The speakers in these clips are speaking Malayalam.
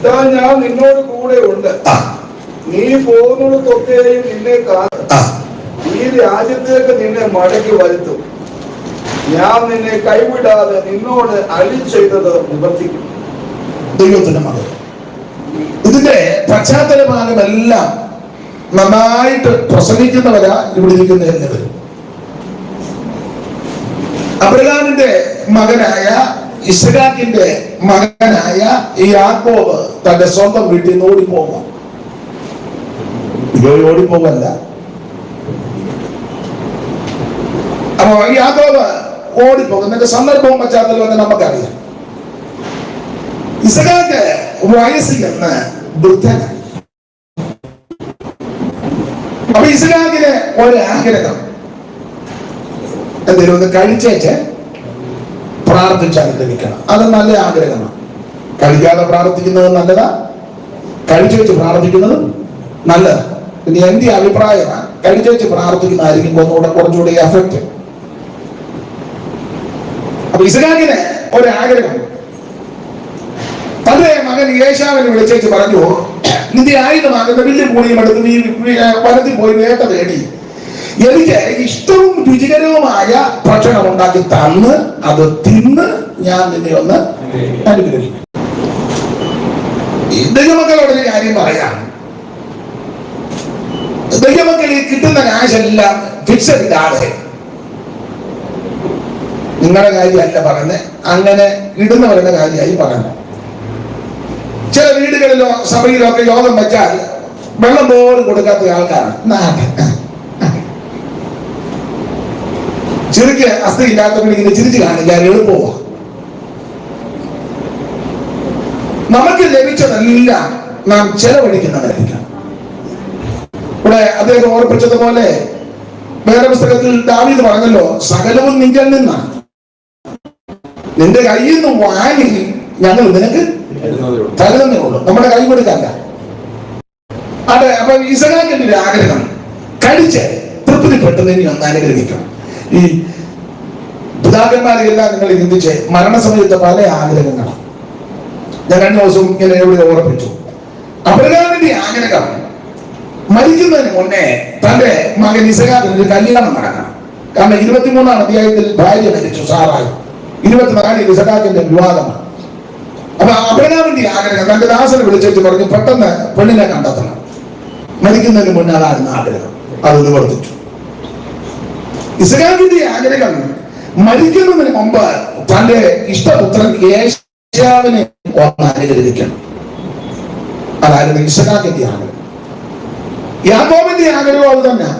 ഇതാ ഞാൻ നിന്നോട് കൂടെ ഉണ്ട്. നീ പോകുന്നിടത്തൊക്കെയും നിന്നെ കാണും. ഈ രാജ്യത്തേക്ക് നിന്നെ മടക്കി വരുത്തും. ഞാൻ നിന്നെ കൈവിടാതെ നിന്നോട് അലി ചെയ്തത് നിവർത്തിക്കും. ദൈവത്തിന്റെ മകൾ ഇതിന്റെ പശ്ചാത്തല ഭാഗമെല്ലാം നന്നായിട്ട് പ്രസംഗിക്കുന്നവരാ ഇവിടെ ഇരിക്കുന്ന എല്ലാവരും. അബ്രഹാമിന്റെ മകനായ ഇസ്ഹാക്കിന്റെ മകനായ ഈ യാക്കോബ് തന്റെ സ്വന്തം വീട്ടിൽ നിന്ന് ഓടിപ്പോകാം ഇതോ ഓടിപ്പോകല്ല അപ്പോ യാക്കോബ് ഓടിപ്പോകുന്നതിന്റെ സന്ദർഭവും പശ്ചാത്തലവും ഒക്കെ നമുക്കറിയാം. ഇസഹാക്ക് വയസ്സിൽ നിന്ന് വൃദ്ധനായി. അപ്പൊ ഒരു ആഗ്രഹം. എന്തെങ്കിലും ഒന്ന് കഴിച്ചേച്ച്. പ്രാർത്ഥിച്ചാൽ ലഭിക്കണം അത് നല്ല ആഗ്രഹമാണ്. കഴിക്കാതെ പ്രാർത്ഥിക്കുന്നത് നല്ലതാ. കഴിച്ചു വെച്ച് പ്രാർത്ഥിക്കുന്നത് നല്ലതാ. ഇനി എന്റെ അഭിപ്രായമാണ് കഴിച്ചു വെച്ച് പ്രാർത്ഥിക്കുന്നതായിരിക്കും ഒന്നുകൂടെ കുറച്ചുകൂടി എഫക്റ്റ് അപ്പൊ ഇസ്ലാമിന് ഒരാഗ്രഹം. തന്റെ മകൻ യേശാവിനെ വിളിച്ചേച്ച് പറഞ്ഞു നിന്റെ ആയുധമാകുന്ന വലിയ കൂടിയും എടുത്ത് നീ വനത്തിൽ പോയി വേട്ട തേടി. എനിക്ക് ഇഷ്ടവും രുചികരവുമായ ഭക്ഷണം ഉണ്ടാക്കി തന്ന് അത് തിന്ന് ഞാൻ നിന്നെ ഒന്ന് അനുഗ്രഹിക്കും. ദൈവമക്കളോട് ഒരു കാര്യം പറയാം. ദൈവമക്കളിൽ കിട്ടുന്ന കാശെല്ലാം ഫിക്സഡ് ചെയ്താതെ നിങ്ങളുടെ കാര്യമല്ല പറയുന്നത് അങ്ങനെ ഇടുന്നവരുടെ കാര്യമായി പറഞ്ഞു ചില വീടുകളിലോ സഭയിലോ ഒക്കെ യോഗം വെച്ചാൽ വെള്ളം പോലും കൊടുക്കാത്ത ആൾക്കാരാണ്. നാട്ടെ. ചിരിക്ക് അസ്ഥി ഇല്ലാത്തവന് ഇങ്ങനെ ചിരിച്ചു കാണിക്കാൻ എളുപ്പമാ. നമുക്ക് ലഭിച്ചതെല്ലാം നാം ചെലവഴിക്കുന്നവരായിരിക്കാം ഇവിടെ അദ്ദേഹം ഓർപ്പിച്ചതുപോലെ വേറെ പുസ്തകത്തിൽ ദാവീദ് പറഞ്ഞല്ലോ സകലവും നിങ്കൽ നിന്നാണ് നിന്റെ കയ്യിൽ നിന്ന് വാങ്ങി ഞങ്ങൾ നിനക്ക് തരുന്നേ ഉള്ളൂ. നമ്മുടെ കൈ കൊടുക്കല്ല. അതെ അപ്പൊ ഇസഹാക്കിന്റെ ഒരു ആഗ്രഹം കഴിച്ച് തൃപ്തിപ്പെട്ട് നിന്നെ ഒന്ന് അനുഗ്രഹിക്കണം. ഈ പിതാക്കന്മാരെല്ലാം നിങ്ങൾ ചിന്തിച്ച് മരണസമയത്ത് പല ആഗ്രഹങ്ങളാണ്. ഞാൻ രണ്ടു ദിവസം ഇങ്ങനെ എവിടെ ഓർപ്പിച്ചു അബ്രഹാമിന്റെ ആഗ്രഹം മരിക്കുന്നതിന് മുന്നേ തന്റെ മകൻ ഇസഹാദിന് കല്യാണം നടക്കണം. കാരണം ഇരുപത്തിമൂന്നാം അധ്യായത്തിൽ ഭാര്യ മരിച്ചു സാറായി. ഇരുപത്തിനാലിൽ ഇസഹാക്കിന്റെ വിവാദമാണ് അപ്പൊ അബ്രഹാമിന്റെ ആഗ്രഹം തന്റെ ദാസനെ വിളിച്ചു പറഞ്ഞു പെട്ടെന്ന് പെണ്ണിനെ കണ്ടെത്തണം. മരിക്കുന്നതിന് മുന്നേ അതായിരുന്നു ആഗ്രഹം. അത് നിവർത്തിച്ചു. ഇസ്ലാമിന്റെ ആഗ്രഹം മരിക്കുന്നതിന് മുമ്പ് തന്റെ ഇഷ്ടപുത്രൻ ഒന്ന് അനുഗ്രഹിക്കണം. അതായിരുന്നു ഇസഹാക്കിന്റെ ആഗ്രഹം. യാക്കോബിന്റെ ആഗ്രഹം അത് തന്നെ.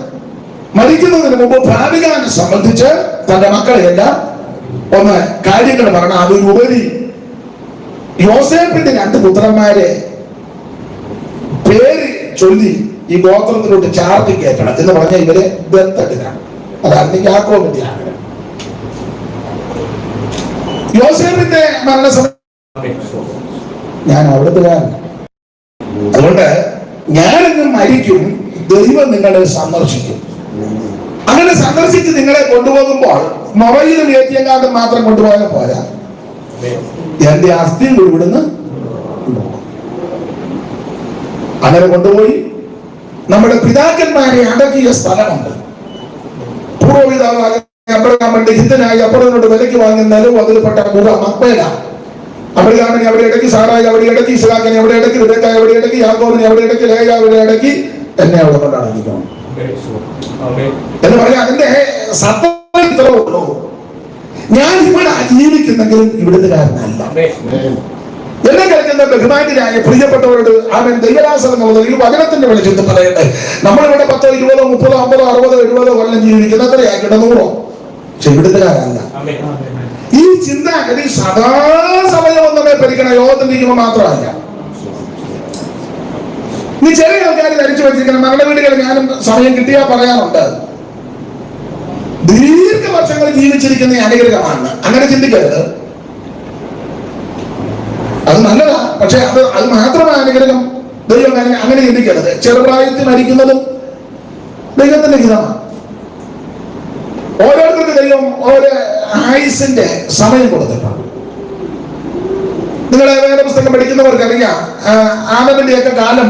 മരിക്കുന്നതിന് മുമ്പ് ഭാവികാനെ സംബന്ധിച്ച് തന്റെ മക്കളെയെല്ലാം ഒന്ന് കാര്യങ്ങൾ പറഞ്ഞ അതിലുപരി യോസേഫിന്റെ രണ്ട് പുത്രന്മാരെ പേര് ചൊല്ലി ഈ ഗോത്രത്തിലോട്ട് ചാർത്തി കയറ്റണം എന്ന് പറഞ്ഞാൽ ഇവരെ ദത്തെടുക്കണം. അതായിരുന്നു യാക്കോബിന്റെ ആഗ്രഹം യോസേഫിന്റെ മരണസമയം. ഞാൻ അവിടുത്തുകാരൻ അതുകൊണ്ട് ഞാനങ്ങ് മരിക്കും ദൈവം നിങ്ങളെ സന്ദർശിക്കും. അങ്ങനെ സന്ദർശിച്ച് നിങ്ങളെ കൊണ്ടുപോകുമ്പോൾ മൊബൈലും എ മാത്രം കൊണ്ടുപോയാൽ പോരാ. എന്റെ അസ്ഥി ഇവിടുന്ന്. അങ്ങനെ കൊണ്ടുപോയി. നമ്മുടെ പിതാക്കന്മാരെ അടക്കിയ സ്ഥലമുണ്ട്. പൂർവപിതാവായ അബ്രഹാമിന്റെ ഹിതനായി അപ്പുറത്തോട് വിലക്ക് വാങ്ങിയ നിലവും അതിൽപ്പെട്ട മുഖ മക്ബേല അബ്രഹാമിനെ അവിടെ ഇടയ്ക്ക് സാറായി അവിടെ ഇടയ്ക്ക് ഇസ്ലാക്കിനെ അവിടെ ഇടയ്ക്ക് റിബേക്കായി അവിടെ ഇടയ്ക്ക് യാക്കോബിനെ അവിടെ ഇടയ്ക്ക് ലേഖ അവിടെ ഇടയ്ക്ക് എന്നെ അവിടെ കൊണ്ടാണ് എന്ന് പറഞ്ഞാൽ അതിന്റെ സത്യം ഇത്രേ ഞാൻ ഇവിടെ ജീവിക്കുന്നെങ്കിലും ഇവിടുത്തുകാരനല്ല എന്നെ കേൾക്കുന്ന ബഹുമാന്യരായ പ്രിയപ്പെട്ടവരോട് അവൻ ദൈവരാസനം എന്ന ഈ വചനത്തിന്റെ വെളിച്ചത്തിൽ പറയട്ടെ. നമ്മളിവിടെ പത്തോ ഇരുപതോ മുപ്പതോ അമ്പതോ അറുപതോ എഴുപതോ കൊല്ലം ജീവിക്കുന്ന എത്രയാക്കിയിട്ട് നൂറോ? പക്ഷെ ഇവിടുത്തുകാരല്ല ഈ ചിന്താഗതി സദാസമയം ഒന്നുമേ ഭരിക്കണ യോഗത്തിലിരിക്കുമ്പോൾ മാത്രമല്ല. നീ ചെറിയ ആൾക്കാർ ധരിച്ചു വെച്ചിരിക്കണം. മരണ വീടുകളിൽ ഞാനും സമയം കിട്ടിയാൽ പറയാറുണ്ട്. ദീർഘവർഷങ്ങൾ ജീവിച്ചിരിക്കുന്ന ഈ അനുഗ്രഹമാണ്. അങ്ങനെ ചിന്തിക്കരുത്. അത് നല്ലതാ. പക്ഷെ അത് അത് മാത്രമാണ് അനുഗ്രഹം ദൈവം അങ്ങനെ ചിന്തിക്കരുത് ചെറുപ്രായത്തിൽ മരിക്കുന്നതും ദൈവത്തിന്റെ ഹിതമാണ് ഓരോരുത്തർക്ക് ദൈവം ഓരോ ആയുസിന്റെ സമയം കൊടുത്തിട്ടുണ്ട്. നിങ്ങളെ വേറെ പുസ്തകം പഠിക്കുന്നവർക്ക് അറിയാം. ആദമിന്റെയൊക്കെ കാലം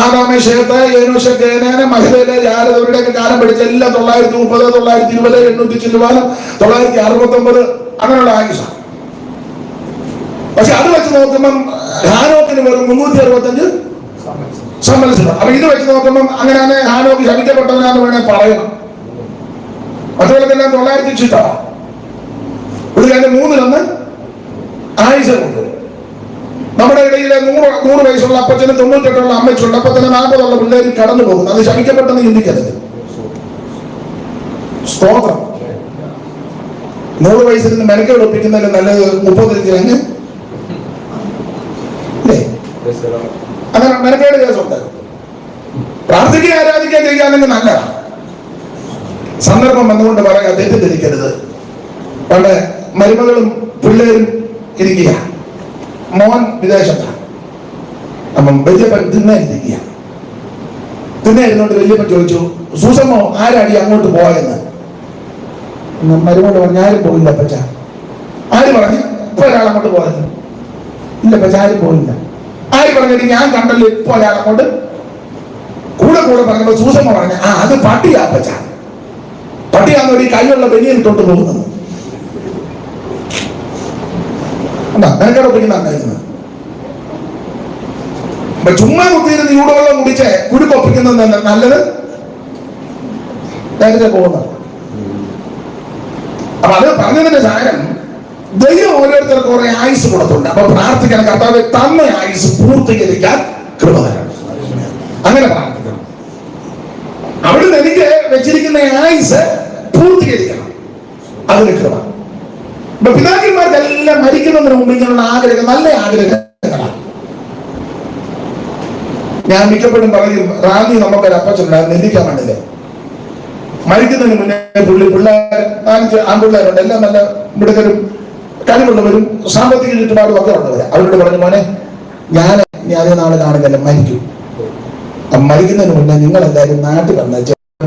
ആദാമേശയത്ത് ഏനോശ കേനാന മഹിളയിലെ ജാരത് അവരുടെയൊക്കെ കാലം പഠിച്ച എല്ലാം തൊള്ളായിരത്തി മുപ്പത് തൊള്ളായിരത്തി ഇരുപത് എണ്ണൂറ്റി ചില്ലുവാനും തൊള്ളായിരത്തി അറുപത്തി ഒമ്പത് അങ്ങനെയുള്ള ആയുഷ പക്ഷെ അത് വെച്ച് നോക്കുമ്പം ഹാനോക്കിന് വെറും മുന്നൂറ്റി അറുപത്തഞ്ച് സമ്മതിച്ചത് അപ്പൊ ഇത് വെച്ച് നോക്കുമ്പം അങ്ങനെയാണ് ഹാനോക്ക് ശമിക്കപ്പെട്ടവനാന്ന് വേണേ പറയണം അതുപോലെ തന്നെ തൊള്ളായിരത്തി ചുറ്റാണ് ഇത് രണ്ട് മൂന്നിലൊന്ന് ആയുസമുണ്ട് നമ്മുടെ ഇടയിലെ നൂറ് നൂറ് വയസ്സുള്ള അപ്പച്ചനും തൊണ്ണൂറ്റെട്ടുള്ള അമ്മച്ചുണ്ട് അപ്പൊ തന്നെ നാൽപ്പതുള്ള പിള്ളേർ കടന്നു പോകുന്നു അത് ശമിക്കപ്പെട്ടെന്ന് ചിന്തിക്കരുത്. സ്തോത്രം. നൂറ് വയസ്സിൽ നിന്ന് മെനക്കെടുപ്പിക്കുന്നതിന് നല്ലത് ഇല്ലേ അങ്ങനെ മെനക്കേട് കേസുണ്ട്. പ്രാർത്ഥിക്കുക ആരാധിക്കുക ചെയ്യാമെങ്കിൽ നല്ലതാണ് സന്ദർഭം വന്നുകൊണ്ട് പറയാൻ തെറ്റിദ്ധരിക്കരുത്. പണ്ട് മരുമകളും പിള്ളേരും ഇരിക്കുക. മോൻ വിദേശത്താണ് അപ്പം ഇരിക്കുക. തിന്നെ ഇരുന്നോണ്ട് വലിയപ്പൻ ചോദിച്ചു സൂസമ്മോ ആരാടി അങ്ങോട്ട് പോയെന്ന്? മരുമോട് പറഞ്ഞു ആരും പോയില്ല അപ്പച്ച. ആര് പറഞ്ഞു? ഇപ്പൊ ഒരാൾ അങ്ങോട്ട് പോയത്. ഇല്ല അപ്പച്ച ആരും പോയില്ല. ആര് പറഞ്ഞിട്ട് ഞാൻ കണ്ടല്ലോ ഇപ്പൊ ഒരാൾ അങ്ങോട്ട് കൂടെ കൂടെ പറഞ്ഞപ്പോ സൂസമ്മ പറഞ്ഞു. ആ അത് പട്ടിയാ അപ്പച്ച. പട്ടിയാന്ന് ഒരു കൈയുള്ള ബനിയൻ തൊട്ട് അപ്പൊ ചുമ്മാ കുത്തിയിരുന്ന് ചൂടുവെള്ളം കുടിച്ച് കുരുക്കൊപ്പിക്കുന്നത് തന്നെ നല്ലത്? നേരത്തെ പോകുന്നത് അപ്പൊ അത് പറഞ്ഞതിന്റെ സാരം ദൈവം ഓരോരുത്തർക്ക് കുറെ ആയുസ് കൊടുത്തുണ്ട് അപ്പൊ പ്രാർത്ഥിക്കാൻ കർത്താവ് തന്ന ആയുസ് പൂർത്തീകരിക്കാൻ കൃപ തരണം. അങ്ങനെ പ്രാർത്ഥിക്കണം. അവിടുന്ന് എനിക്ക് വെച്ചിരിക്കുന്ന ആയുസ് പൂർത്തീകരിക്കണം. അതിന് കൃപ. പിതാക്കന്മാർക്ക് പിതാക്കന്മാർക്കെല്ലാം മരിക്കുന്നതിന് മുമ്പ് ഇങ്ങനെയുള്ള ആഗ്രഹം നല്ല ആഗ്രഹങ്ങളാണ് ഞാൻ മിക്കപ്പോഴും പറയും റാന്നി നമുക്കൊരു അപ്പച്ചുണ്ടായിരുന്നു നിന്ദിക്കാൻ വേണ്ടില്ലേ മരിക്കുന്നതിന് മുന്നേ പുള്ളി പിള്ളേർ നാലഞ്ച് ആൺപിള്ളേരുണ്ട്. എല്ലാം നല്ല മിടുക്കരും കഴിവുള്ളവരും സാമ്പത്തിക ചുറ്റുപാടും ഒക്കെ ഉള്ളവർ അവരോട് പറഞ്ഞു മോനെ ഞാൻ ഞാൻ നാളെ കാണില്ല മരിക്കും. മരിക്കുന്നതിന് മുന്നേ നിങ്ങൾ എല്ലാവരും നാട്ടിൽ വന്ന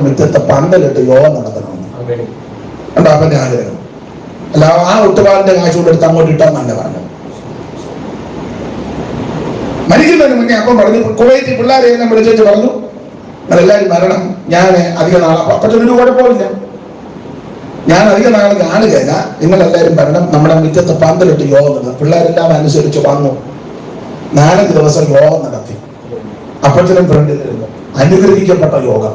മുറ്റത്തെ പന്തലിട്ട് യോഗം നടത്തണമെന്ന് ഉണ്ട് അപ്പന്റെ ആഗ്രഹം. അല്ല ആ ഒട്ടുപാടിന്റെ കാശ് കൊണ്ട് എടുത്ത് അങ്ങോട്ട് ഇട്ടാന്നല്ല പറഞ്ഞു. മരിക്കുന്നതിന് മുന്നേ അപ്പം പറഞ്ഞു കുവൈറ്റ് പിള്ളേരെ എല്ലാം വിളിച്ചു പറഞ്ഞു നിങ്ങളെല്ലാവരും മരണം ഞാൻ അധികം നാളെ പറ്റൊരു കുഴപ്പമില്ല ഞാൻ അധികം നാൾ കാണുകയില്ല നിങ്ങളെല്ലാവരും വരണം. നമ്മുടെ മുറ്റത്ത് പന്തലിട്ട് യോഗം നടന്നു പിള്ളേരെല്ലാം അനുസരിച്ച് വന്നു. നാലഞ്ച് ദിവസം യോഗം നടത്തി. അപ്പച്ചനും ഫ്രണ്ടിലിരുന്നു അനുഗ്രഹിക്കപ്പെട്ട യോഗം.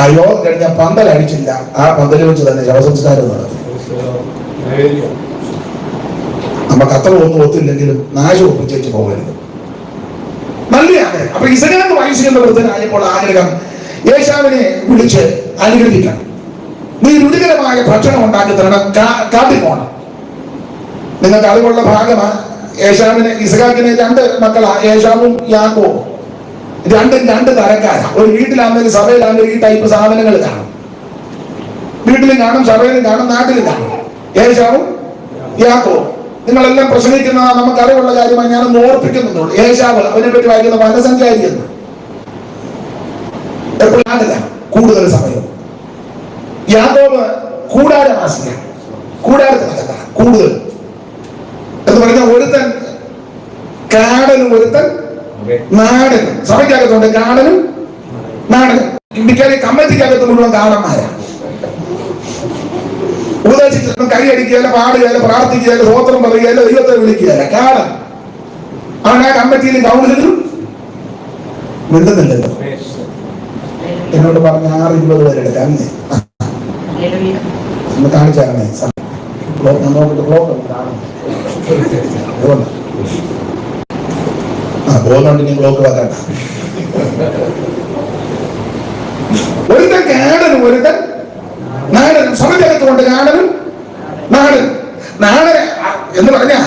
ആ യോഗം കഴിഞ്ഞ പന്തൽ അടിച്ചില്ല. ആ പന്തലിൽ വെച്ച് തന്നെ ശവസംസ്കാരം നടത്തി. നമുക്ക് അത്ര ഒന്നും ഒത്തില്ലെങ്കിലും നാശം ഒപ്പിച്ചേച്ച് പോകരുത്. നല്ലതാണ് അപ്പൊ ഇസകാന്ന് വായിച്ചിരുന്ന വൃദ്ധനായപ്പോൾ ആഗ്രഹം യേശാവിനെ വിളിച്ച് അനുഗ്രഹിക്കണം. നീ രുചികരമായ ഭക്ഷണം ഉണ്ടാക്കി തരണം കാട്ടിപ്പോണം നിങ്ങൾക്ക് അറിവുള്ള ഭാഗമാണ് ഏഷാമിനെ ഇസഹാക്കിന് രണ്ട് മക്കളാ ഏഷാമും യാക്കോവും രണ്ടും രണ്ട് തരക്കാരാ. ഒരു വീട്ടിലാണെങ്കിൽ സഭയിലാണെങ്കിൽ ഈ ടൈപ്പ് സാധനങ്ങൾ കാണും. വീട്ടിലും കാണും സഭയിലും കാണും നാട്ടിലും കാണും. ഏഷാവും യാക്കോവും നിങ്ങളെല്ലാം പ്രസംഗിക്കുന്ന നമുക്ക് അറിവുള്ള കാര്യമായി ഞാൻ ഓർപ്പിക്കുന്നുണ്ട്. ഏശാവ് അവനെ പറ്റി വായിക്കുന്ന വനസഞ്ചാരി എന്ന് എപ്പോഴും കൂടുതൽ സമയം. യാക്കോബ് കൂടാരവാസിയാണ് കൂടാരത്തിനകത്ത കൂടുതൽ. എന്ന് പറഞ്ഞാൽ ഒരുത്തൻ കാടനും ഒരുത്തൻ നാടനും. സഭയ്ക്കകത്തുണ്ട് കാടനും നാടനും. മിക്കവാറും കമ്മിറ്റിക്കകത്ത് മുഴുവൻ കാടന്മാരാണ് ഉപദേശിച്ചിട്ടും കൈയടിക്കുകയല്ല പാടുകയല്ല പ്രാർത്ഥിക്കുകയല്ല സ്വോത്രം പറയുകയല്ല ദൈവത്തെ വിളിക്കുകയല്ല. കാടൻ അവൻ ആ കമ്മിറ്റിയിലും കൗൺസിലും മിണ്ടുന്നില്ലല്ലോ. എന്നോട് പറഞ്ഞ ആറ് ഇരുപത് പേരെടുക്കാം ഒന്ന് കാണിച്ചാരണേ ഞാൻ നോക്കിട്ട് ബ്ലോക്ക് ആ പോകുന്നുണ്ട് ഇനി ബ്ലോക്ക് വെക്കണ്ട. ഒരുത്തൻ കാടനും ഒരുത്തൻ നാടനും. സമചരത്തുകൊണ്ട് നാടനും നാടൻ നാടൻ എന്ന് പറഞ്ഞാൽ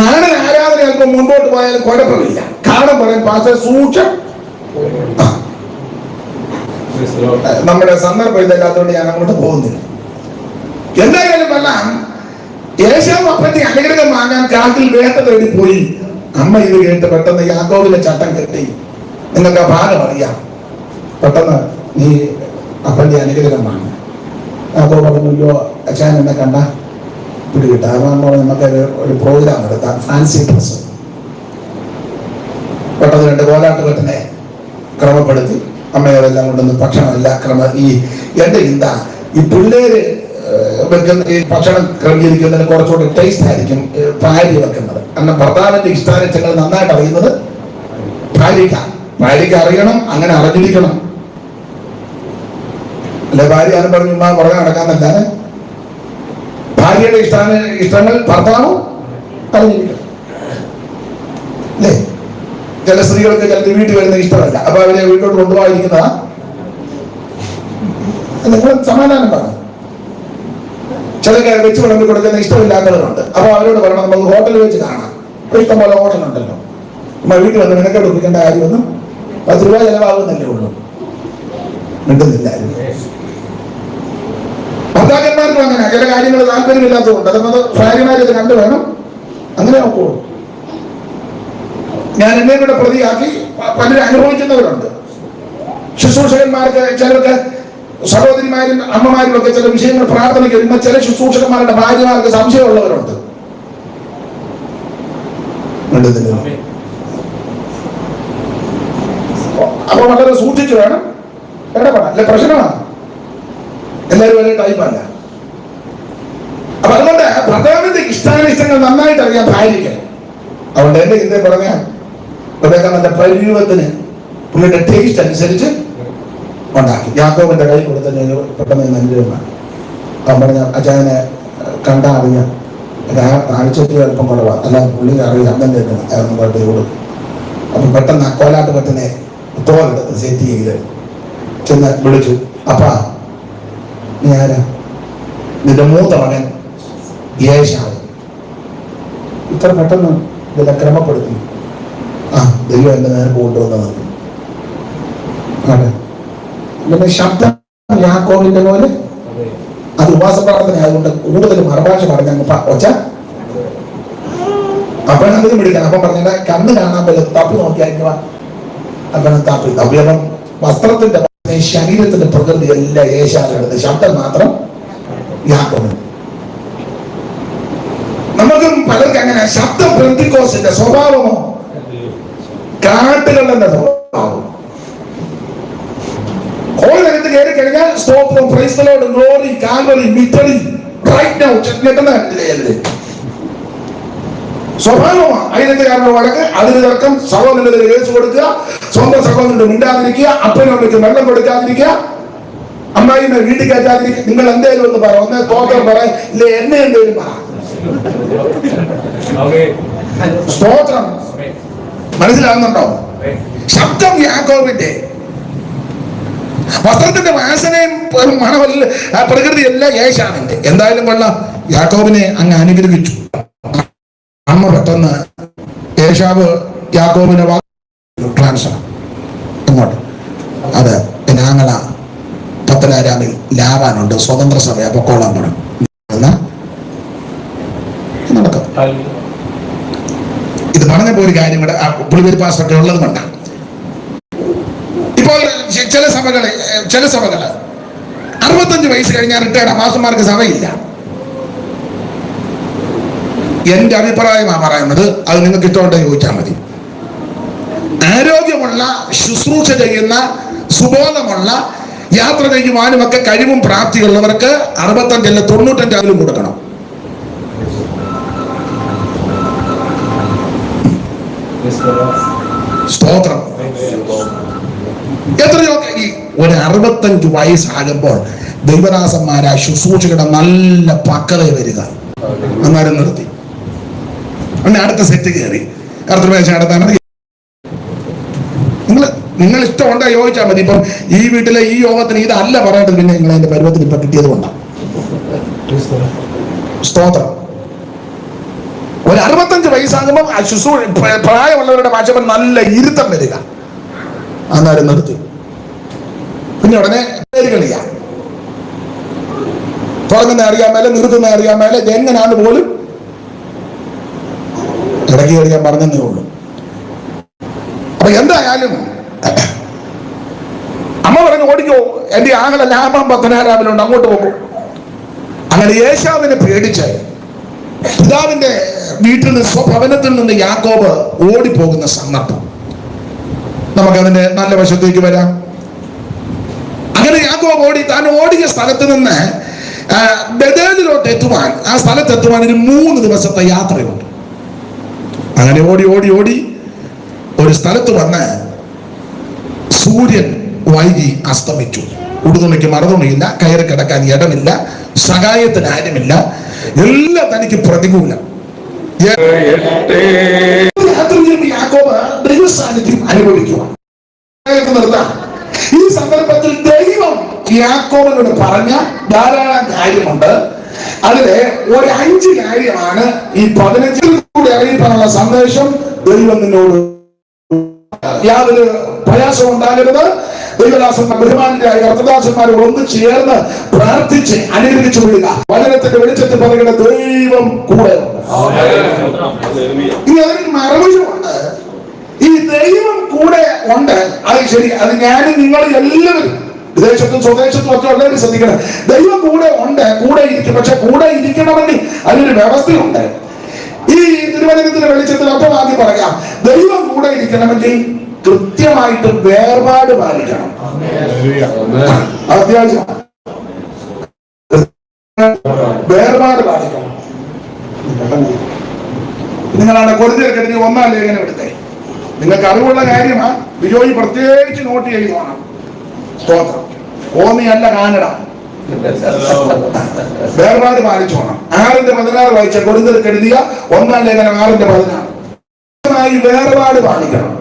നാടൻ ആരാധന അല്പം മുമ്പോട്ട് പോയാലും കുഴപ്പമില്ല. കാടൻ പറയും പാസ സൂക്ഷം നമ്മുടെ സന്ദർഭം ഇതല്ലാത്തതുകൊണ്ട് ഞാൻ അങ്ങോട്ട് പോകുന്നില്ല. എന്തായാലും എല്ലാം യേശാവ് അപ്പന്റെ വാങ്ങാൻ കാട്ടിൽ വേട്ട തേടി പോയി. അമ്മ ഇത് കേട്ട് പെട്ടെന്ന് യാക്കോവിലെ ചട്ടം കെട്ടി. നിങ്ങൾക്ക് ആ ഭാഗം അറിയാം. പെട്ടെന്ന് നീ അപ്പന്റെ അനുഗ്രഹം വാങ്ങും. യാക്കോ പറഞ്ഞല്ലോ അച്ഛൻ എന്നെ കണ്ട. ഇപ്പിടി കിട്ടാറാണോ നമുക്ക് ഒരു പ്രോഗ്രാം എടുക്കാം. ഫാൻസി ഡ്രസ് പെട്ടെന്ന് രണ്ട് കോലാട്ട് കെട്ടിനെ ക്രമപ്പെടുത്തി. അമ്മയോടെല്ലാം കൊണ്ടൊന്നും ഭക്ഷണം എല്ലാം ക്രമ ഈ എന്റെ ചിന്ത ഈ പിള്ളേര് വെക്കുന്ന ഈ ഭക്ഷണം ക്രമീകരിക്കുന്നതിന് കുറച്ചുകൂടി ടേസ്റ്റ് ആയിരിക്കും ഭാര്യ വെക്കുന്നത്. കാരണം ഭർത്താവിന്റെ ഇഷ്ടാനിഷ്ടങ്ങൾ നന്നായിട്ട് അറിയുന്നത് ഭാര്യയ്ക്ക. ഭാര്യയ്ക്ക് അറിയണം അങ്ങനെ അറിഞ്ഞിരിക്കണം. അല്ലെ ഭാര്യ ആരും പറഞ്ഞു പുറകെ നടക്കാന്നല്ലാതെ ഭാര്യയുടെ ഇഷ്ടാന ഇഷ്ടങ്ങൾ ഭർത്താവും അറിഞ്ഞിരിക്കണം. ചില സ്ത്രീകൾക്ക് ചിലത് വീട്ടിൽ വരുന്നത് ഇഷ്ടമല്ല. അപ്പൊ അവരെ വീട്ടിലോട്ട് കൊണ്ടുപോകാതിരിക്കുന്ന നിങ്ങൾ സമാധാനം പറഞ്ഞു ചിലക്ക് വെച്ച് വിളമ്പി കൊടുക്കുന്ന ഇഷ്ടമില്ലാത്തവരുണ്ട്. അപ്പൊ അവരോട് പറയണം നമുക്ക് ഹോട്ടലിൽ വെച്ച് കാണാം. ഇഷ്ടം പോലെ ഹോട്ടൽ ഉണ്ടല്ലോ നമ്മൾ വീട്ടിൽ വന്ന് നിനക്ക് ഒപ്പിക്കേണ്ട കാര്യമൊന്നും പത്ത് രൂപ ചിലവാകുന്നല്ലേ ഉള്ളൂ. കിട്ടുന്നില്ല. ഭർത്താക്കന്മാർക്കും അങ്ങനെ ചില കാര്യങ്ങൾ താല്പര്യമില്ലാത്തതുകൊണ്ട്. അതൊന്നത് ഭാര്യമാരെ കണ്ടു വേണം. അങ്ങനെ നോക്കുള്ളൂ. ഞാൻ എന്നെ കൂടെ പ്രതിയാക്കി പലരും അനുഭവിക്കുന്നവരുണ്ട് ശുശ്രൂഷകന്മാർക്ക് ചിലർക്ക് സഹോദരിമാരും അമ്മമാരും ഒക്കെ ചില വിഷയങ്ങൾ പ്രാർത്ഥനയ്ക്ക് വരുമ്പോൾ ചില ശുശ്രൂഷകന്മാരുടെ ഭാര്യമാർക്ക് സംശയമുള്ളവരുണ്ട്. അപ്പൊ വളരെ സൂക്ഷിച്ചു വേണം. ഇടപെടാം അല്ലെ പ്രശ്നമാണ്. എല്ലാവരും ഒരേ ടൈപ്പല്ല അപ്പൊ അതുകൊണ്ട് ഭർത്താവിന്റെ ഇഷ്ടാനിഷ്ടങ്ങൾ നന്നായിട്ട് അറിയാം ഭാര്യയ്ക്ക്. അതുകൊണ്ട് എന്റെ ചിന്ത പറഞ്ഞ നല്ല പരിരൂപത്തിന് പുള്ളിയുടെ ടേസ്റ്റ് അനുസരിച്ച് ഉണ്ടാക്കി. യാക്കോബിന്റെ കൈ കൊടുത്തു ഞാൻ പെട്ടെന്ന് നല്ലതാണ് അവൻ പറഞ്ഞ അച്ഛനെ കണ്ടാ അറിയാം കാഴ്ചയ്ക്ക് അല്പം കുറവാണ് അല്ല പുള്ളി അറിയാം. അതൊന്നും കുഴപ്പമില്ല കൊടുക്കും. പെട്ടെന്ന് കോലാട്ട് തോലെടുത്ത് സെറ്റ് ചെയ്ത് ചെന്ന് വിളിച്ചു. അപ്പാ നീ ആരാ? നിന്റെ മൂത്ത മകൻ യേശാവ്. ഇത്ര പെട്ടെന്ന് ഇതിനെ ക്രമപ്പെടുത്തി. ആ ദൈവം എന്റെ നേരെ കൊണ്ടുവന്നത് പിന്നെ ശബ്ദം യാക്കോവിന്റെ പോലെ? അത്. ഉപവാസ പ്രാർത്ഥന ആയതുകൊണ്ട് കൂടുതൽ മറുഭാഷ പറഞ്ഞു ഒച്ച. അപ്പനതിന് പിടിക്കണം അപ്പം പറഞ്ഞ കണ്ണ് കാണാൻ പറ്റും തപ്പി നോക്കിയാൽ അപ്പനെ തപ്പി. തപ്പി അപ്പം വസ്ത്രത്തിന്റെ ശരീരത്തിന്റെ പ്രകൃതി എല്ലാം ഏശാലെടുത്ത് ശബ്ദം മാത്രം യാക്കോബിന് നമുക്കും പലർക്കും അങ്ങനെ ശബ്ദം പെന്തിക്കോസിന്റെ സ്വഭാവമോ കാട്ടുകളുടെ സ്വഭാവം കോഴിനകത്ത് കയറി കഴിഞ്ഞാൽ സ്തോത്രം ക്രൈസ്തലോട് glory Calvary victory right now കണ്ടില്ലേ സ്വഭാവമാണ്. അതിനകത്ത് കാരണം വഴക്ക് അതിന് തർക്കം സഹോദരനെതിരെ കേസ് കൊടുക്കുക സ്വന്തം സഹോദരനോട് മിണ്ടാതിരിക്കുക അപ്പനോടേക്ക് വെള്ളം കൊടുക്കാതിരിക്കുക അമ്മായിനെ വീട്ടിൽ കയറ്റാതിരിക്കുക. നിങ്ങൾ എന്തേലും ഒന്ന് പറ ഒന്ന് തോത്രം പറ ഇല്ല എന്നെ എന്തേലും പറ. സ്തോത്രം. മനസ്സിലാകുന്നുണ്ടോ? ശബ്ദം യാക്കോബിന്റെ വസ്ത്രത്തിന്റെ വാസനയും മണവല്ല മണമല്ല പ്രകൃതി എല്ലാം യേശാവിന്റെ. എന്തായാലും കൊള്ളാം. യാക്കോബിനെ അങ്ങ് അനുഗ്രഹിച്ചു. അമ്മ പെട്ടെന്ന് യേശാവ് യാക്കോബിനെ ട്രാൻസ്ഫർ. അങ്ങോട്ട് അത് പിന്നെ ആങ്ങള പത്തനാരാമിൽ ലാവാനുണ്ട്. സ്വതന്ത്ര സഭ പൊക്കോളാൻ എന്നാ? നടക്കും. ഇത് പറഞ്ഞപ്പോ ഒരു കാര്യം കൂടെ പുളിപേരി പാസ്റ്റൊക്കെ ഉള്ളത് കൊണ്ടാണ് ഇപ്പോൾ ചില സഭകൾ ചില സഭകൾ അറുപത്തഞ്ച് വയസ്സ് കഴിഞ്ഞാൽ റിട്ടയർഡ് മാസന്മാർക്ക് സഭയില്ല. എന്റെ അഭിപ്രായമാണ് പറയുന്നത് അത് നിങ്ങൾക്ക് ഇഷ്ടമുണ്ടെങ്കിൽ ചോദിച്ചാൽ മതി. ആരോഗ്യമുള്ള ശുശ്രൂഷ ചെയ്യുന്ന സുബോധമുള്ള യാത്ര ചെയ്യുവാനും ഒക്കെ കഴിവും പ്രാപ്തിയുള്ളവർക്ക് അറുപത്തഞ്ചല്ല തൊണ്ണൂറ്റഞ്ചായാലും കൊടുക്കണം. സ്തോത്രം. എത്രയോ ഈ ഒരു അറുപത്തഞ്ച് വയസ്സാകുമ്പോൾ ദൈവദാസന്മാരാ ശുശ്രൂഷകളുടെ നല്ല പക്വത വരിക. അന്നേരം നിർത്തി. അന്ന് അടുത്ത സെറ്റ് കയറി കർത്തൃമേശ അടുത്താണ് നിങ്ങൾ നിങ്ങൾ ഇഷ്ടമുണ്ടോ യോജിച്ചാൽ മതി. ഇപ്പം ഈ വീട്ടിലെ ഈ യോഗത്തിന് ഇതല്ല പറയേണ്ടത്. പിന്നെ നിങ്ങൾ അതിന്റെ പരുവത്തിന് ഇപ്പൊ കിട്ടിയത് കൊണ്ടാണ് സ്തോത്രം. ഒരു അറുപത്തഞ്ച് വയസ്സാകുമ്പോൾ ശുശ്രൂ പ്രായമുള്ളവരുടെ ഭാഷ നല്ല ഇരുത്തം വരിക. അന്നേരം നിർത്തി. പിന്നെ ഉടനെ പേര് തുടങ്ങുന്ന അറിയാൻ മേലെ നിർത്തുന്ന അറിയാൻ മേലെ എങ്ങനെയാണ് പോലും ഇടയ്ക്ക് അറിയാൻ പറഞ്ഞതേ ഉള്ളൂ. അപ്പൊ എന്തായാലും അമ്മ പറഞ്ഞു ഓടിക്കോ. എന്റെ ആങ്ങളെ ലാഭം പത്തനാരാവിലുണ്ട് അങ്ങോട്ട് പോകും. അങ്ങനെ യേശാവിനെ പേടിച്ച് പിതാവിന്റെ വീട്ടിൽ നിന്ന് സ്വഭവനത്തിൽ നിന്ന് യാക്കോബ് ഓടിപ്പോകുന്ന സന്ദർഭം. നമുക്കതിന്റെ നല്ല വശത്തേക്ക് വരാം. അങ്ങനെ യാക്കോബ് ഓടി താൻ ഓടിയ സ്ഥലത്ത് നിന്ന് ബദേലിലോട്ട് എത്തുവാൻ ആ സ്ഥലത്ത് എത്തുവാൻ ഒരു മൂന്ന് ദിവസത്തെ യാത്രയുണ്ട്. അങ്ങനെ ഓടി ഓടി ഓടി ഒരു സ്ഥലത്ത് വന്ന് സൂര്യൻ വൈകി അസ്തമിച്ചു. ഉടുതുണിക്ക് മറുതുണിയില്ല കയറി കിടക്കാൻ ഇടമില്ല സഹായത്തിന് ആരുമില്ല. എല്ലാം തനിക്ക് പ്രതികൂലം. ദൈവസാന്നിധ്യം അനുഭവിക്കുക നിർത്താം. ഈ സന്ദർഭത്തിൽ ദൈവം യാക്കോബിനോട് പറഞ്ഞ ധാരാളം കാര്യമുണ്ട്. അതിലെ ഒരു അഞ്ച് കാര്യമാണ് ഈ പതിനഞ്ചിൽ കൂടെ അറിയിക്കാനുള്ള സന്ദേശം ദൈവം നിന്നോട്. യാതൊരു പ്രയാസം ഉണ്ടാകരുത്. ദൈവദാസന്മാർ ബഹുമാനായ കർത്തദാസന്മാരെ ഒന്ന് ചേർന്ന് പ്രാർത്ഥിച്ച് അനുഗ്രഹിച്ചു വിടുക വചനത്തിന്റെ വെളിച്ചത്തിൽ പറയുന്ന ദൈവം കൂടെ ഇനി അതിന് മറുവശമുണ്ട് ഈ ദൈവം കൂടെ ഉണ്ട്. അത് ശരി അത് ഞാനും നിങ്ങൾ എല്ലാവരും വിദേശത്തും സ്വദേശത്തും ഒക്കെ ഉള്ളവർ ശ്രദ്ധിക്കണം. ദൈവം കൂടെ ഉണ്ട് കൂടെ ഇരിക്കും. പക്ഷെ കൂടെ ഇരിക്കണമെങ്കിൽ അതിനൊരു വ്യവസ്ഥയുണ്ട്. ഈ തിരുവനന്തപുരത്തിന്റെ വെളിച്ചത്തിൽ ഒപ്പം ആദ്യം പറയാം. ദൈവം കൂടെ ഇരിക്കണമെങ്കിൽ കൃത്യമായിട്ട് വേർപാട് പാലിക്കണം. അത്യാവശ്യം. വേർപാട് പാലിക്കണം. നിങ്ങളാണ് കൊടുത്തിരക്കെടുത്ത് ഒന്നാം ലേഖനം എടുത്തേ. നിങ്ങൾക്ക് അറിവുള്ള കാര്യമാ. ബിജോയി പ്രത്യേകിച്ച് നോട്ട് ചെയ്യുവാണ്. സ്തോത്രം. അല്ല കാനഡ. വേർപാട് പാലിച്ചോണം. ആറിന്റെ പതിനാറ് വായിച്ച കൊടുത്തിരക്കെഴുതിയ ഒന്നാം ലേഖനം ആറിന്റെ പതിനാറ്. വേർപാട് പാലിക്കണം.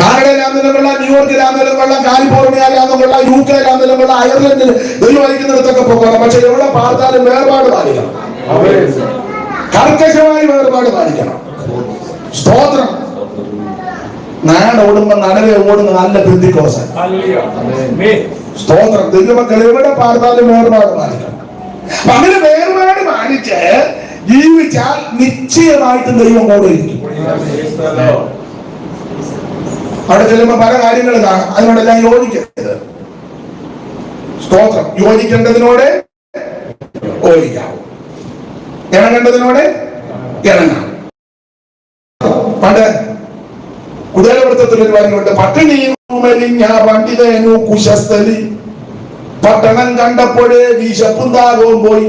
കാനഡയിലാണെങ്കിലും കൊള്ളാം ന്യൂയോർക്കിലാണെങ്കിലും കൊള്ളാം കാലിഫോർണിയയിലാണെന്നും കൊള്ളാം യു കെയിലാണെങ്കിലും കൊള്ളാം അയർലൻഡിൽ ദൈവം അയക്കുന്നിടത്തൊക്കെ പോകണം പക്ഷെ എവിടെ പാർത്താലും വേർപാട് പാലിക്കണം. കർക്കശമായി വേർപാട് പാലിക്കണം. സ്തോത്രം. നാട് ഓടുമ്പോ നടവെ ഓടുന്ന നല്ല ബുദ്ധിക്കോസൻ സ്തോത്രം. ദൈവമക്കൾ എവിടെ പാർത്താലും വേർപാട് പാലിക്കണം. അപ്പൊ അങ്ങനെ വേർപാട് പാലിച്ച് ജീവിച്ചാൽ നിശ്ചയമായിട്ടും ദൈവം കൂടെ ഇരിക്കും. അവിടെ ചെല്ലുമ്പോൾ പല കാര്യങ്ങൾ കാണാം. അതിനോടെല്ലാം യോജിക്കരുത്. സ്തോത്രം. യോജിക്കേണ്ടതിനോട് യോജിക്കാം. ഇണങ്ങേണ്ടതിനോട് ഇണങ്ങാം. പണ്ട് കുതിരവൃത്തത്തിൽ ഒരു പറഞ്ഞുകൊണ്ട് പട്ടിണിയും മെലിഞ്ഞ പണ്ഡിതനു കുശസ്ഥലി പട്ടണം കണ്ടപ്പോഴേ വിശപ്പും ദാഹവും പോയി.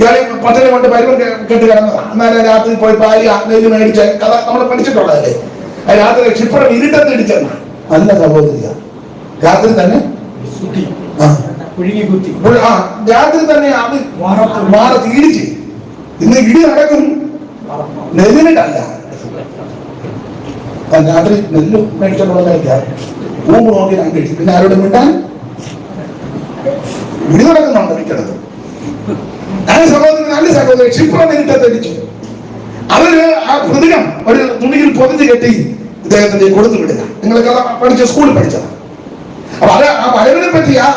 ഇയാളെ പട്ടിണി കൊണ്ട് പരിവം കെട്ടി കിടന്നതാ. അന്നേരം രാത്രി പോയി ഭാര്യ നെല്ല് മേടിച്ച കഥ നമ്മൾ പഠിച്ചിട്ടുള്ളതല്ലേ? രാത്രി ക്ഷിപ്രം ഇരുട്ടത്ത് ഇടിച്ചെന്ന നല്ല സഹോദരിയ. രാത്രി തന്നെ? രാത്രി തന്നെ അത് മാറത്ത് ഇടിച്ച് ഇന്ന് ഇടി നടക്കും. നെല്ലിനിട്ടല്ല. ആ രാത്രി നെല്ല് മേടിച്ചോണ്ടില്ല ഊമ്പ് നോക്കി ഞാൻ കഴിച്ചു പിന്നെ ആരോടും മിണ്ടാൻ? ഇടി നടക്കുന്നുണ്ട് മിക്കടത്ത്. നല്ല സഹോദരൻ നല്ല സഹോദരൻ ക്ഷിപ്രം നേരിട്ടടിച്ചു അവർ ആ പ്രതികം ഒരു തുണിയിൽ പൊതിഞ്ഞ് കെട്ടി. ഇദ്ദേഹത്തിന്റെ കൊടുത്തു വിടുക. നിങ്ങളൊക്കെ പഠിച്ച സ്കൂളിൽ പഠിച്ചത് അപ്പൊ അത് ആ വരവിനെ പറ്റി ആ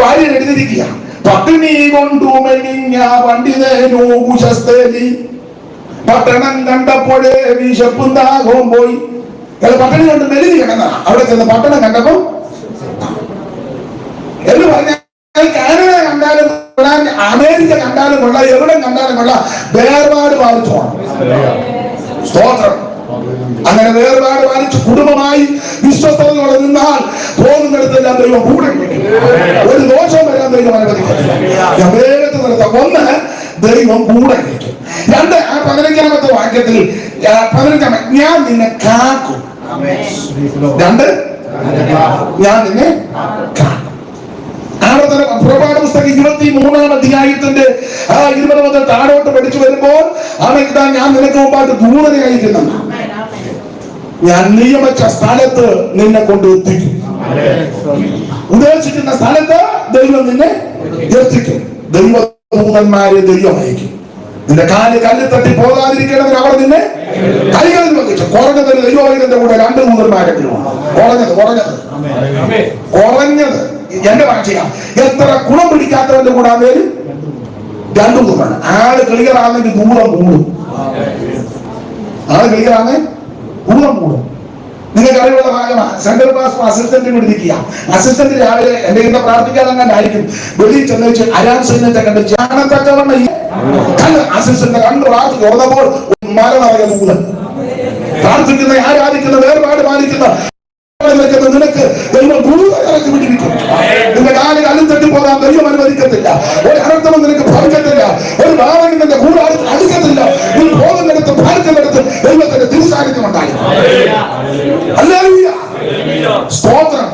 വാര്യൻ എഴുതിയിരിക്കുക. പട്ടിണി കൊണ്ടു മെലിഞ്ഞ പണ്ഡിതനൂശസ്തേലി പട്ടണം കണ്ടപ്പോഴേ വിശപ്പും ദാഹവും പോയി. ഇയാൾ പട്ടണി കൊണ്ട് മെലിഞ്ഞ് കിടന്ന അവിടെ ചെന്ന് പട്ടണം കണ്ടപ്പോ എന്ന് പറഞ്ഞാൽ കാനഡ കണ്ടാലും കൊള്ളാൻ അമേരിക്ക കണ്ടാലും കൊള്ളാം എവിടെ കണ്ടാലും കൊള്ളാം. വേർപാട് പാലിച്ചു സ്തോത്രം. അങ്ങനെ വേർപാട് പാലിച്ച് കുടുംബമായി വിശ്വസ്തയോടെ നിന്നാൽ പോകുന്നിടത്തെല്ലാം ദൈവം കൂടെ ഒരു ദോഷം വരാൻ ദൈവം അനുവദിക്കത്തില്ല. വേഗത്തിൽ നിർത്താം ഒന്ന് ദൈവം കൂടെ രണ്ട് ആ പതിനഞ്ചാമത്തെ വാക്യത്തിൽ പതിനഞ്ചാമ ഞാൻ നിന്നെ കാക്കും. രണ്ട് ഞാൻ നിന്നെ കാക്കും. ആവർത്തന പുറപാട് പുസ്തകം ഇരുപത്തി മൂന്നാം അധ്യായത്തിന്റെ ആ ഇരുപത് മുതൽ താഴോട്ട് പഠിച്ചു വരുമ്പോൾ അവൻ ഇതാ ഞാൻ നിനക്ക് മുമ്പായിട്ട് ദൂരനെ അയക്കുന്നുണ്ട്. ഞാൻ നിയമിച്ച സ്ഥലത്ത് നിന്നെ കൊണ്ട് എത്തിക്കും. ഉദ്ദേശിക്കുന്ന സ്ഥലത്ത് ദൈവം നിന്നെ എത്തിക്കും. ദൈവന്മാരെ ദൈവം അയക്കും. നിന്റെ കാൽ കല്ല് തട്ടി പോകാതിരിക്കണമെങ്കിൽ അവർ നിന്നെ കൈകളിൽ വഹിച്ചു കുറഞ്ഞത് ദൈവത്തിന്റെ കൂടെ രണ്ട് ദൂതന്മാരെങ്കിലും. കുറഞ്ഞത് കുറഞ്ഞത്. കുറഞ്ഞത്. എന്റെ ഭാഷയാ എത്ര കുളം പിടിക്കാത്തവന്റെ കൂടെ ആണേലും രണ്ടു മൂന്നാണ് ആൾ ക്ലിയർ ആണെങ്കിൽ ദൂരം കൂടും ആൾ ക്ലിയർ ആണേ? ദൂരം കൂടും. നിങ്ങൾക്ക് അറിവുള്ള ഭാഗമാണ്. സെൻട്രൽ ക്ലാസ് അസിസ്റ്റന്റ് പിടിക്കുക അസിസ്റ്റന്റ് രാവിലെ ഇന്ന് പ്രാർത്ഥിക്കാൻ അങ്ങാണ്ടായിരിക്കും വെളിയിൽ ചെന്ന് വെച്ച് അരാം സൈന്യത്തെ കണ്ട് ജാനത്തക്കവണ്ണ ആരാധിക്കുന്ന വേർപാട് പാലിക്കുന്ന നിനക്ക് ദൈവം പോകാൻ ദൈവം അനുവദിക്കത്തില്ല. ഒരു അനർത്ഥവും നിനക്ക് ഭവിക്കത്തില്ല. ഒരു ഭാവനും നിന്റെ കൂടാരത്തിൽ അടുക്കത്തില്ല. നീ പോകുന്നിടത്ത് ഭാരത്തിനടുത്ത് ദൈവത്തിന്റെ തിരുസാന്നിധ്യം സ്തോത്രം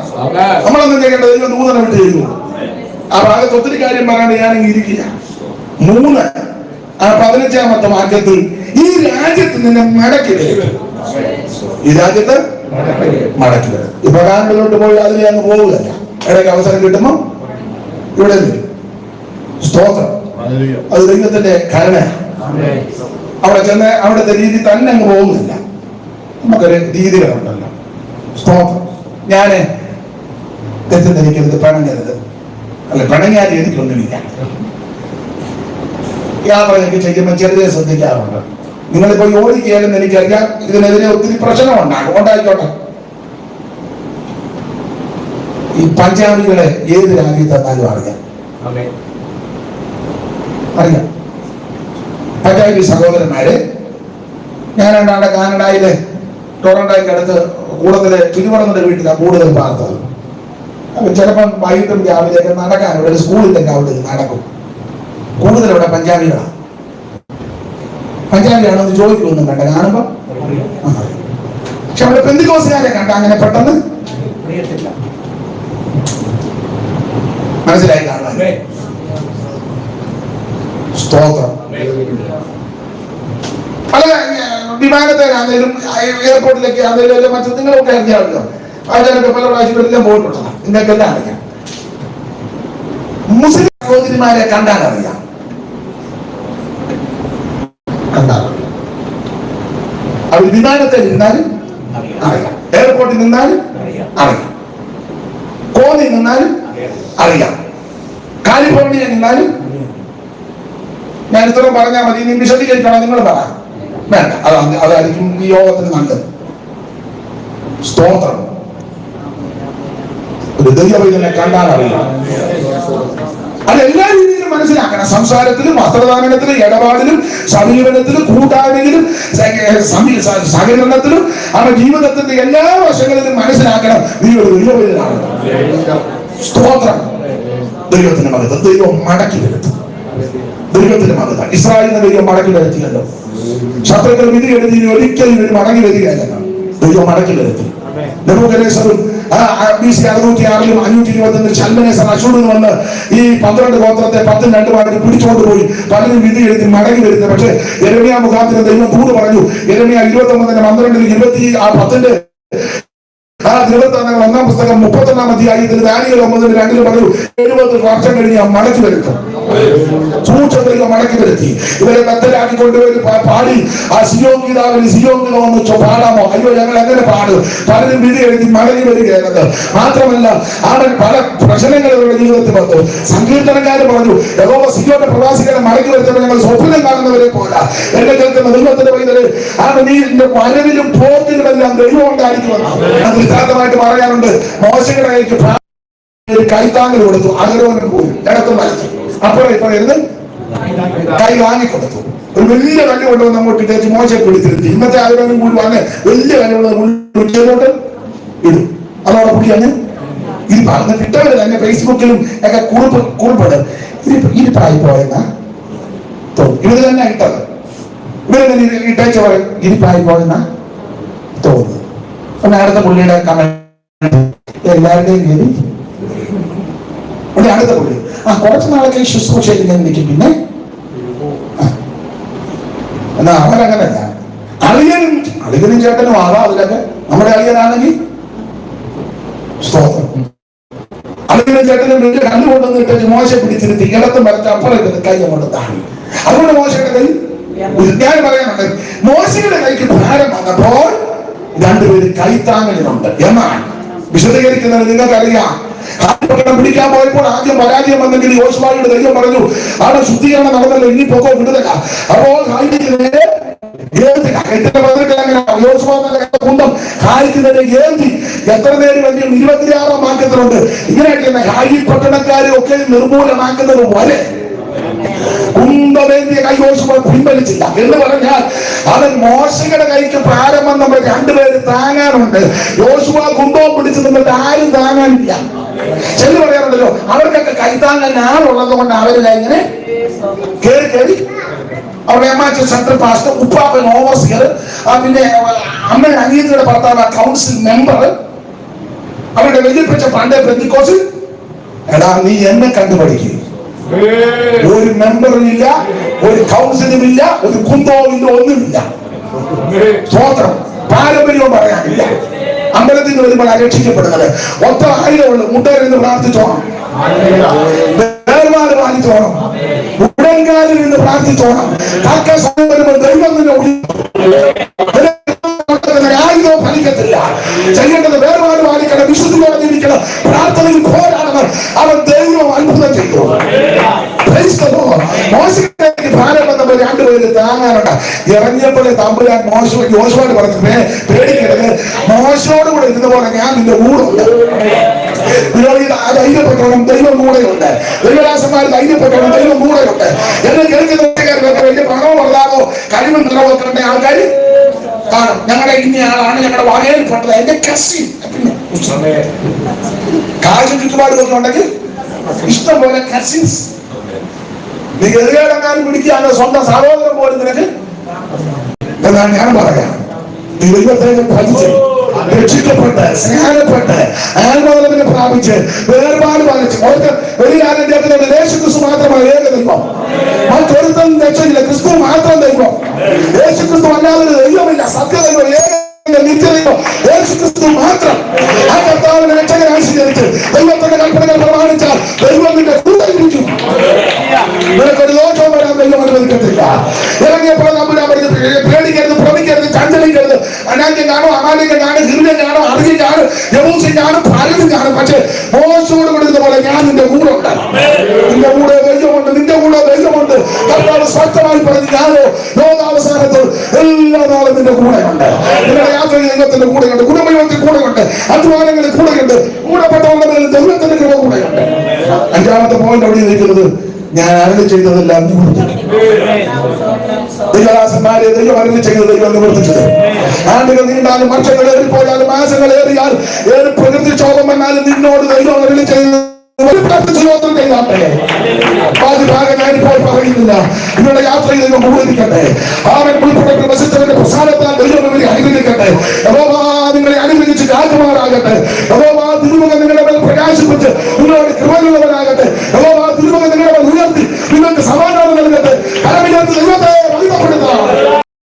നമ്മളൊന്നും ചെയ്യേണ്ട ദൈവം നൂതനം ചെയ്യുന്നു ആ ഭാഗത്ത് ഒത്തിരി കാര്യം പറയാണ്ട് ഞാൻ ഇരിക്കുക മൂന്ന് ആ പതിനഞ്ചാമത്തെ വാക്യത്തിൽ ഈ രാജ്യത്ത് നിന്നെ മടക്കി ഈ രാജ്യത്ത് മടക്കി വരും ഇപ്പൊ ബാംഗ്ലൂരിലോട്ട് പോയി അതിൽ അങ്ങ് പോവുകയല്ല ഇടയ്ക്ക് അവസരം കിട്ടുമ്പോ ഇവിടെ സ്തോത്രം അത് ദൈവത്തിന്റെ കരുണയാണ് അവിടെ ചെന്ന് അവിടുത്തെ രീതി തന്നെ അങ്ങ് പോകുന്നില്ല നമുക്കൊരു രീതികളുണ്ടല്ലോ. സ്തോത്രം. ഞാൻ തെറ്റിദ്ധരിക്കരുത് പിണങ്ങരുത്. അല്ല പിണങ്ങിയാൽ എനിക്കൊന്നുമില്ല യാത്രയൊക്കെ ചെയ്യുമ്പോൾ ചെറിയ ശ്രദ്ധിക്കാറുണ്ട്. നിങ്ങളിപ്പോ യോജിക്കുകയാണെന്ന് എനിക്കറിയാം ഇതിനെതിരെ ഒത്തിരി പ്രശ്നം ഉണ്ടാകും ഉണ്ടായിക്കോട്ടെ. ഈ പഞ്ചാബികളെ ഏത് രാജ്യത്ത് തന്നാലും അറിയാം. അറിയാം. പഞ്ചാബി സഹോദരന്മാരെ ഞാൻ അവിടെ കാനഡയിലെ ടൊറന്റോയ്ക്ക് അടുത്ത് കൂടത്തിലെ തിരുവനന്തപുരം വീട്ടിലാണ് കൂടുതൽ പാർത്തത് അപ്പൊ ചിലപ്പം വൈകിട്ടും രാവിലെയൊക്കെ നടക്കാൻ ഇവിടെ ഒരു തന്നെ അവിടെ നടക്കും. കൂടുതൽ ഇവിടെ പഞ്ചാബികളാണ് പഞ്ചാബിയാണെന്ന് ചോദിക്കുമെന്നും കണ്ട കാണുമ്പോ. പക്ഷെ അവിടെ പെന്തിക്കോസുകാരെ കണ്ട അങ്ങനെ പെട്ടെന്ന്? മനസ്സിലായി കാണാൻ സ്തോത്രം. പല വിമാനത്തിലാണെങ്കിലും എയർപോർട്ടിലൊക്കെ ആണെങ്കിലും മറ്റു നിങ്ങളൊക്കെ അറിയാമല്ലോ അതിലൊക്കെ പല പ്രാവശ്യങ്ങളിലും പോയിട്ടുള്ളതാണ് നിങ്ങൾക്കെല്ലാം അറിയാം. മുസ്ലിം സഹോദരിമാരെ കണ്ടാൽ അറിയാം. കണ്ടാൽ അറിയാം. അവർ വിമാനത്തിൽ നിന്നാലും അറിയാം. എയർപോർട്ടിൽ നിന്നാലും അറിയാം. കോന്നി നിന്നാലും അറിയാം. കാലിഫോർണിയ നിന്നാലും ഞാൻ ഇത്രയും പറഞ്ഞാൽ മതി. നീ വിശദീകരിക്കണം. നിങ്ങൾ പറ. വേണ്ട. അതാണ് അതായിരിക്കും ഈ യോഗത്തിന് നല്ലത്. സ്തോത്രം. ഒരു ദൈവവൈദ്യനെ കണ്ടാൽ അറിയാം. അത് എല്ലാ രീതിയിലും മനസ്സിലാക്കണം. സംസാരത്തിലും വസ്ത്രധാരണത്തിലും ഇടപാടിലും സമീപനത്തിലും കൂട്ടായ്മയിലും സഹകരണത്തിലും അവരുടെ ജീവിതത്തിന്റെ എല്ലാ വശങ്ങളിലും മനസ്സിലാക്കണം. നീ ഒരു ദൈവവൈദ്യനാണ് സ്തോത്രം. ദൈവത്തിന്റെ മകത്ത് ദൈവം മടക്കി വരുത്തും. ദൈവത്തിന്റെ മകത ഇസ്രായേലിന്റെ ദൈവം മടക്കി വരുത്തിയല്ലോ. ശത്രുക്കൾ വിധി എഴുതി ഒരിക്കലും ഇവർ മടങ്ങി വരികയല്ല ദൈവം മടക്കി വരുത്തി നെബൂഖദ്നേസറും, ആ, ആ, ബി സി അറുന്നൂറ്റി ആറിലും അഞ്ഞൂറ്റി ഇരുപത്തൊന്നിൽ ചൽമനേസർ അശൂരിൽ വന്ന് ഈ പന്ത്രണ്ട് ഗോത്രത്തെ പത്തും രണ്ടുമായിട്ട് പിടിച്ചുകൊണ്ട് പോയി പലരും വിധി എഴുതി മടങ്ങി വരുന്നത്. പക്ഷേ എരമിയ മുഖാത്തിന് ദൈവം പറഞ്ഞു. എരമിയ ഇരുപത്തി ഒമ്പതിന്റെ പന്ത്രണ്ടിൽ ഇരുപത്തി ആ പത്തിന്റെ ആ നിവർത്തനങ്ങൾ ഒന്നാം പുസ്തകം മുപ്പത്തൊന്നാം അധ്യായത്തിൽ ദാനിയൽ ഒമ്പതിന് രണ്ടിൽ പറഞ്ഞു എഴുപത് വർഷം കഴിഞ്ഞ് മടക്കി വരുത്തും. സൂക്ഷ്മതയിൽ മടക്കി വരുത്തി. ഇവരെ പാടി. ആ സിയോം ഗീതാവിൽ സിയോം ഗീതം ഒന്ന് ചൊ- പാടാമോ? അയ്യോ ഞങ്ങൾ എങ്ങനെ പാടും? പലരും വിധി എഴുതി മടങ്ങി വരികയാണത്. മാത്രമല്ല അവൻ പല പ്രശ്നങ്ങൾ അവരുടെ ജീവിതത്തിൽ വന്നു. പറഞ്ഞു യഹോവ സിയോന്റെ പ്രവാസികളെ മടക്കി ഞങ്ങൾ സ്വപ്നം കാണുന്നവരെ പോല. എന്നെ കേൾക്കുന്ന ദൈവത്തിന്റെ പൈതൽ ആ നീരിന്റെ വരവിലും പോക്കിലുമെല്ലാം ദൈവം ഉണ്ടായിരിക്കുമെന്ന് അത് ദൃഷ്ടാന്തമായിട്ട് പറയാനുണ്ട്. മോശയുടെ കൈക്ക് ഒരു കൈത്താങ്ങൽ കൊടുത്തു. അഗ്രഹനം പോയി. ഇടത്തും വലത്തു. അപ്പോഴേ ഇപ്പൊ എന്ത്? കൈ വാങ്ങിക്കൊടുത്തു. ഒരു വലിയ കല്ല് കൊണ്ടുവന്ന് അങ്ങോട്ട് ഇട്ടേച്ച് മോശം പിടിച്ചിരുത്തി. ഇന്നത്തെ ആഗ്രഹം കൂടി വന്ന് വലിയ മുന്നിലോട്ട് ഇടും. അതോടെ കൂടി അങ്ങ് ഇത് പറഞ്ഞ കിട്ടവര് തന്നെ ഫേസ്ബുക്കിലും ഒക്കെ കുറിപ്പ് കുറിപ്പിടും. ഇരിപ്പ് ഇരിപ്പായി പോയെന്നാ തോന്നി ഇവർ തന്നെ ഇട്ടത്. ഇവർ തന്നെ ഇട്ടേച്ച് പറയും ഇരിപ്പായി പോയെന്നാ തോന്നുന്നു. അടുത്ത പുള്ളിയുടെ കമന്റ് എല്ലാവരുടെയും കയറി അടുത്ത പുള്ളി. ആ കുറച്ച് നാളൊക്കെ ശുശ്രൂഷ ശുശ്രൂഷയിൽ നിൽക്കും പിന്നെ. എന്നാ അവരങ്ങനല്ല അളിയനും അളിയനും ചേട്ടനും ആവാം അതിലൊക്കെ. നമ്മുടെ അളിയനാണെങ്കിൽ സ്തോത്രം. അളിയനും ചേട്ടനും വീട്ടിൽ കണ്ണുകൊണ്ടുവന്നിട്ട് മോശ പിടിച്ചിരുത്തി ഇടത്തും വരച്ച് അപ്പുറം കൈ കൊണ്ട് താഴെ. അതുകൊണ്ട് മോശയുടെ കൈ ഞാൻ പറയാനുണ്ട് മോശയുടെ കൈക്ക് ഭാരം വന്നപ്പോൾ രണ്ടുപേര് കൈത്താങ്ങലിനുണ്ട്. എന്നാൽ വിശദീകരിക്കുന്നത് നിങ്ങൾക്കറിയാം. പിടിക്കാൻ പോയപ്പോൾ ആദ്യം പരാജയം വന്നെങ്കിൽ യോശുവായുടെ ദൈവം പറഞ്ഞു അവിടെ ശുദ്ധീകരണം നടന്നല്ലോ ഇനി പൊക്കോ വിടുതല. അപ്പോൾ എത്ര വേണ്ടിയും ഇരുപത്തിയാറാം വാക്യത്തിലുണ്ട്. ഇങ്ങനെയൊക്കെ ഹായി പട്ടണക്കാരെ ഒക്കെ നിർമൂലമാക്കുന്നത് വരെ. കുന്തമേന്തിയ കൈ യോശുവ പിൻവലിച്ചില്ല. എന്ന് പറഞ്ഞാൽ അവൻ മോശയുടെ കൈക്ക് പ്രാരംഭം നമ്മൾ രണ്ടുപേര് താങ്ങാനുണ്ട്. യോശുവ കുന്തവും പിടിച്ചു നിന്നിട്ട് ആരും താങ്ങാനില്ല. ചെല്ലു പറയാറുണ്ടല്ലോ അവർക്കൊക്കെ കൈത്താങ്ങാൻ ആളുള്ളത് കൊണ്ട് അവരില്ല ഇങ്ങനെ കേറി കേറി. അവരുടെ അമ്മാച്ച സെൻട്രൽ പാസ്റ്റർ ഉപ്പാപ്പൻ ഓവർസിയർ പിന്നെ അമ്മയുടെ അനിയത്തിയുടെ ഭർത്താവ് കൗൺസിൽ മെമ്പർ അവരുടെ വലിയപ്പച്ച പണ്ടേ പെന്തിക്കോസ് എടാ നീ എന്നെ കണ്ടുപഠിക്കും. ഒരു മെമ്പറും ഇല്ല ഒരു കൗൺസിലും ഇല്ല ഒരു കുന്തവും ഇല്ല ഒന്നുമില്ല സ്വോത്രം പാരമ്പര്യവും പറയാനില്ല. അമ്പലത്തിൽ വരുമ്പോൾ രക്ഷിക്കപ്പെടുന്നത് ഒത്ത ആയിരമുള്ളൂ മുട്ടേരെന്ന് പ്രാർത്ഥിച്ചോണം വേർപാട് പാലിച്ചോണം. ഉടൻകാലിൽ നിന്ന് പ്രാർത്ഥിച്ചോണം. തക്ക സമയം വരുമ്പോൾ ദൈവം നിന്നെ ഒഴി- ആയുധവും ഫലിക്കത്തില്ല. ചെയ്യേണ്ടത് വേർപാട് പാലിക്കണം വിശുദ്ധിയോടെ ജീവിക്കണം. പ്രാർത്ഥനയിൽ പോരാടണം അവൻ മോശയ്ക്ക് ഭാരം നമ്മൾ രണ്ടുപേര് താങ്ങാനുണ്ട്. ഇറങ്ങിയപ്പോഴേ തമ്പുരാൻ മോശ യോശുവാട് പറഞ്ഞു "പേ- പേടിക്കരുത്. മോശയോട് കൂടെ ഇരുന്ന പോലെ ഞാൻ നിന്റെ കൂടെ ധൈര്യപ്പെട്ടോണം ദൈവം കൂടെയുണ്ട്. ദൈവദാസന്മാർ ധൈര്യപ്പെട്ടോണം ദൈവം കൂടെയുണ്ട്. എന്നെ കേൾക്കുന്നവർക്ക് വലിയ പണമോ വളരാമോ കഴിവും നിറവൊക്കെ ആൾക്കാർ കാണും. ഞങ്ങളുടെ ഇന്ന ആളാണ് ഞങ്ങളുടെ വകയിൽപ്പെട്ടത് എന്റെ കസിൻ. കാശ് ചുറ്റുപാട് ഉണ്ടെങ്കിൽ ഇഷ്ടം പോലെ കസിൻസ് നീ എതിരേടെങ്ങാനും പിടിക്കുകയാണ്? സ്വന്തം സഹോദരൻ പോലും നിനക്ക്? എന്നാണ് ഞാൻ പറയാം. നീ ദൈവത്തെ ഭജിച്ച് രക്ഷിക്കപ്പെട്ട് സ്നേഹപ്പെട്ട് ആത്മബലത്തിനെ പ്രാപിച്ച് വേർപാട് പാലിച്ച്. വലിയ ആരും കേൾക്കുന്നത് യേശു ക്രിസ്തു മാത്രമാണ് ഏക ദൈവം. മറ്റൊരുത്തം രക്ഷയില്ല ക്രിസ്തു മാത്രം ദൈവം. യേശു ക്രിസ്തു അല്ലാതെ ഒരു ദൈവമില്ല സത്യദൈവം ഏക നിത്യദൈവം. യേശു മാത്രം. ആ കർത്താവിനെ രക്ഷകനായി സ്വീകരിച്ച് ദൈവത്തിന്റെ കൽപ്പനകൾ പ്രമാണിച്ചാൽ ദൈവം നിന്റെ കൂടെ ഇരിക്കും. നിനക്കൊരു ദോഷവും വരാൻ ദൈവം അനുവദിക്കത്തില്ല ഇറങ്ങിയപ്പോൾ നമ്മൾ പറഞ്ഞു പേടിക്കരുത് ഭ്രമിക്കരുത് ചഞ്ചലിക്കരുത് അനാന്യം കാണും അമാന്യം കാണും ഹിന്ദൻ കാണും അറിയും കാണും യവൂസിൻ കാണും പലതും കാണും പക്ഷേ മോശോട് കൊടുക്കുന്ന പോലെ ഞാൻ ആരും ചെയ്തതെല്ലാം ദൈവദാസന്മാരെ ദൈവം അരുളി ചെയ്ത ദൈവം നിവർത്തിച്ചത് ആണ്ടുകൾ നീണ്ടാലും വർഷങ്ങൾ ഏറിപ്പോയാലും മാസങ്ങൾ ഏറിയാൽ ഏത് പ്രകൃതി ക്ഷോഭം നിന്നോട് ദൈവം അരുളി ചെയ്തത് നിങ്ങളുടെ യാത്രയിൽ ദൈവം ഉപകരിക്കട്ടെ ആവൻ ഉൾപ്പെടെ വസിച്ചവന്റെ ദൈവം അനുഗ്രഹിക്കട്ടെ.